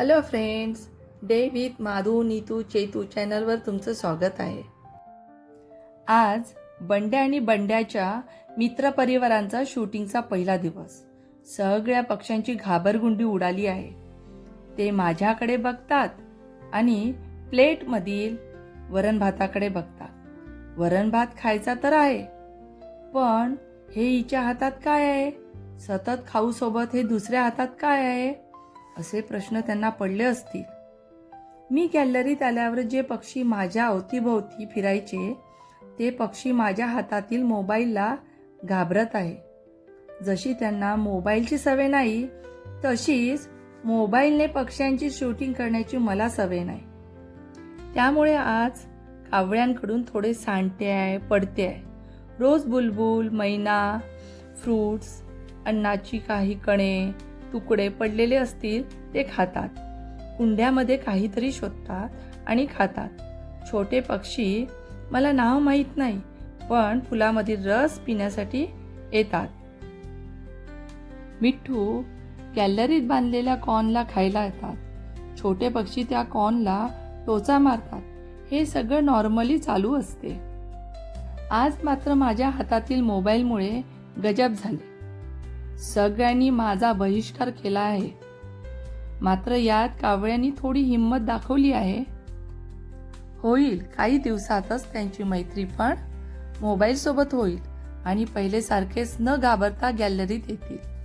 Hello friends day with Madhu Neetu Chetu चॅनलवर तुमचं स्वागत आहे. आज बंड्या आणि बंड्याच्या मित्रपरिवारांचा शूटिंगचा पहिला दिवस. सगळ्या पक्ष्यांची घाबरगुंडी उडाली आहे. ते माझ्याकडे बघतात आणि प्लेटमधील वरण भाताकडे बघतात. वरण भात खायचा तर आहे पण हे हिच्या हातात काय आहे? सतत खाऊसोबत हे दुसऱ्या हातात काय आहे? असे प्रश्न त्यांना पडले असतील. मी गॅलरीत आल्यावर जे पक्षी माझ्या अवतीभोवती फिरायचे ते पक्षी माझ्या हातातील मोबाईलला घाबरत आहे. जशी त्यांना मोबाईलची सवय नाही तशीच मोबाईलने पक्ष्यांची शूटिंग करण्याची मला सवय नाही. त्यामुळे आज कावळ्यांकडून थोडे सांडते आहे पडते आहे. रोज बुलबुल मैना फ्रूट्स अन्नाची काही कणे तुकडे पडलेले असतील ते खातात. कुंड्यामध्ये काहीतरी शोधतात आणि खातात. छोटे पक्षी मला नाव माहीत नाही पण फुलामधील रस पिण्यासाठी येतात. मिठ्ठू गॅलरीत बांधलेल्या कॉनला खायला येतात. छोटे पक्षी त्या कॉनला टोचा मारतात. हे सगळं नॉर्मली चालू असते. आज मात्र माझ्या हातातील मोबाईलमुळे गजब झाले. सगळ्यांनी माझा बहिष्कार केला आहे. मात्र यात कावळ्यांनी थोडी हिंमत दाखवली आहे. होईल काही दिवसातच त्यांची मैत्री पण मोबाईलसोबत होईल आणि पहिलेसारखेच न घाबरता गॅलरीत येतील.